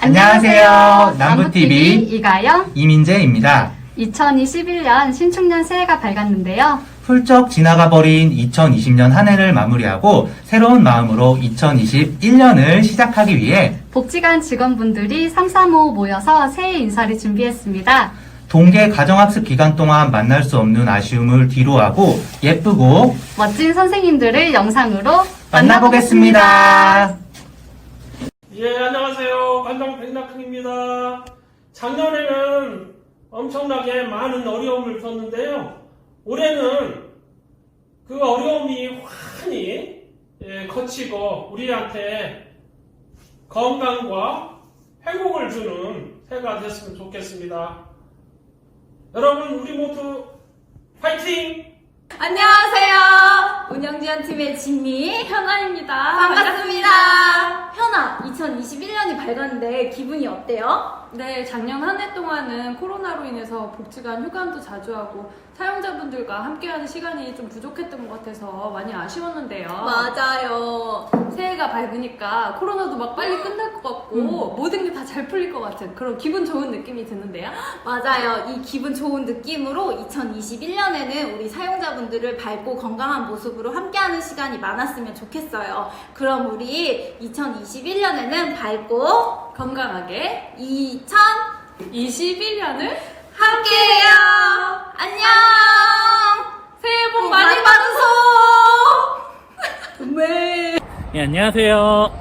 안녕하세요. 남부TV 이가영. 이민재입니다. 2021년 신축년 새해가 밝았는데요. 훌쩍 지나가 버린 2020년 한 해를 마무리하고 새로운 마음으로 2021년을 시작하기 위해 복지관 직원분들이 335 모여서 새해 인사를 준비했습니다. 동계 가정학습 기간 동안 만날 수 없는 아쉬움을 뒤로하고 예쁘고 멋진 선생님들을 영상으로 만나보겠습니다. 예, 안녕하세요. 관장 백낙훈입니다. 작년에는 엄청나게 많은 어려움을 줬는데요. 올해는 그 어려움이 환히 예, 거치고 우리한테 건강과 행복을 주는 해가 됐으면 좋겠습니다. 여러분, 우리 모두 파이팅! 안녕하세요. 운영지원 팀의 진미 현아입니다. 반갑습니다. 현아, 2021년이 밝았는데 기분이 어때요? 네, 작년 한 해 동안은 코로나로 인해서 복지관 휴관도 자주 하고 사용자분들과 함께하는 시간이 좀 부족했던 것 같아서 많이 아쉬웠는데요. 맞아요. 새해가 밝으니까 코로나도 막 빨리 끝날 것 같고 모든 게 다 잘 풀릴 것 같은 그런 기분 좋은 느낌이 드는데요. 맞아요. 이 기분 좋은 느낌으로 2021년에는 우리 사용자분들을 밝고 건강한 모습 으로 함께하는 시간이 많았으면 좋겠어요. 그럼 우리 2021년에는 밝고 건강하게 2000 21년을 함께해요. 안녕. 새해 복 많이 많이 받으소. 네. 네, 안녕하세요.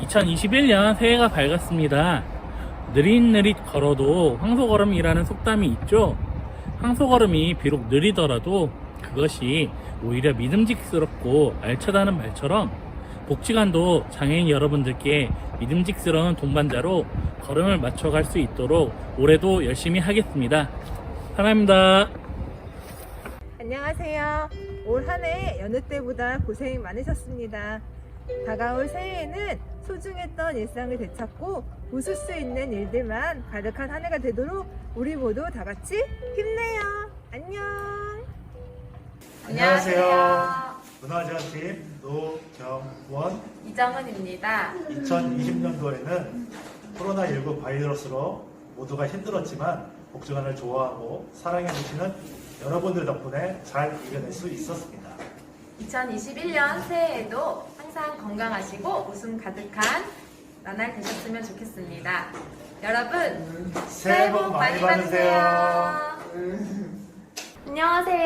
2021년 새해가 밝았습니다. 느릿느릿 걸어도 황소걸음이라는 속담이 있죠. 황소걸음이 비록 느리더라도 그것이 오히려 믿음직스럽고 알차다는 말처럼 복지관도 장애인 여러분들께 믿음직스러운 동반자로 걸음을 맞춰갈 수 있도록 올해도 열심히 하겠습니다. 사랑합니다. 안녕하세요. 올 한 해 여느 때보다 고생이 많으셨습니다. 다가올 새해에는 소중했던 일상을 되찾고 웃을 수 있는 일들만 가득한 한 해가 되도록 우리 모두 다 같이 힘내요. 안녕. 안녕하세요. 문화지원팀 노경원 이정은입니다. 2020년도에는 코로나19 바이러스로 모두가 힘들었지만 복지관을 좋아하고 사랑해주시는 여러분들 덕분에 잘 이겨낼 수 있었습니다. 2021년 새해에도 항상 건강하시고 웃음 가득한 나날 되셨으면 좋겠습니다. 여러분, 새해 복 많이 받으세요.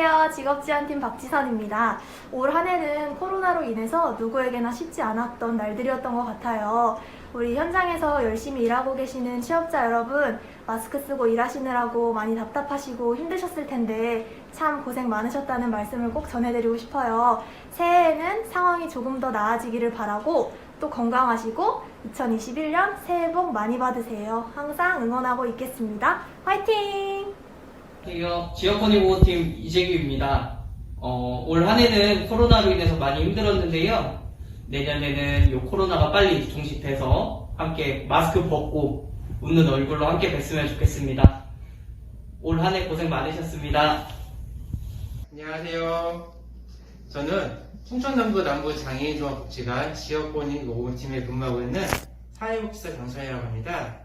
안녕하세요. 직업지원팀 박지선입니다. 올 한 해는 코로나로 인해서 누구에게나 쉽지 않았던 날들이었던 것 같아요. 우리 현장에서 열심히 일하고 계시는 취업자 여러분, 마스크 쓰고 일하시느라고 많이 답답하시고 힘드셨을 텐데 참 고생 많으셨다는 말씀을 꼭 전해드리고 싶어요. 새해에는 상황이 조금 더 나아지기를 바라고 또 건강하시고 2021년 새해 복 많이 받으세요. 항상 응원하고 있겠습니다. 화이팅! 안녕하세요. 지역권익보호팀 이재규입니다. 어, 올 한 해는 코로나로 인해서 많이 힘들었는데요. 내년에는 이 코로나가 빨리 종식돼서 함께 마스크 벗고 웃는 얼굴로 함께 뵀으면 좋겠습니다. 올 한해 고생 많으셨습니다. 안녕하세요. 저는 충청남도 남부 장애인종합복지관 지역권익 노무팀에 근무하고 있는 사회복지사 장소연이라고 합니다.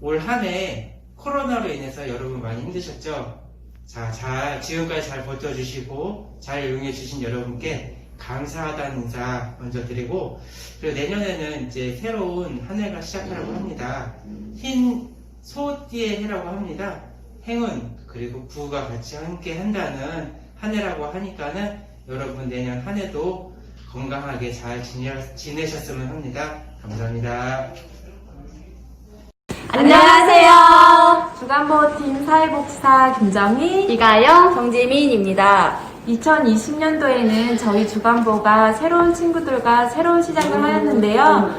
올 한해 코로나로 인해서 여러분 많이 힘드셨죠? 자, 잘, 지금까지 잘 버텨주시고 잘 이용해주신 여러분께 감사하다는 인사 먼저 드리고 그리고 내년에는 이제 새로운 한 해가 시작하라고 합니다. 흰 소띠의 해라고 합니다. 행운 그리고 구가 같이 함께 한다는 한 해라고 하니까는 여러분 내년 한 해도 건강하게 잘 지내, 지내셨으면 합니다. 감사합니다. 안녕 주간보호팀 사회복지사 김정희, 이가영. 정지민입니다. 2020년도에는 저희 주간보가 새로운 친구들과 새로운 시작을 하였는데요.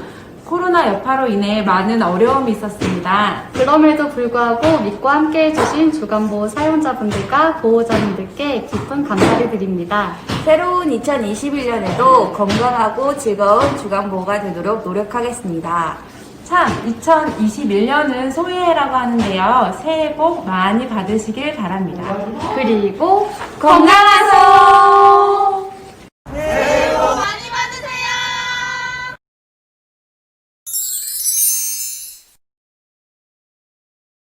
코로나 여파로 인해 많은 어려움이 있었습니다. 그럼에도 불구하고 믿고 함께 해주신 주간보호 사용자분들과 보호자분들께 깊은 감사를 드립니다. 새로운 2021년에도 건강하고 즐거운 주간보호가 되도록 노력하겠습니다. 참, 2021년은 소해라고 하는데요. 새해 복 많이 받으시길 바랍니다. 그리고 건강하소!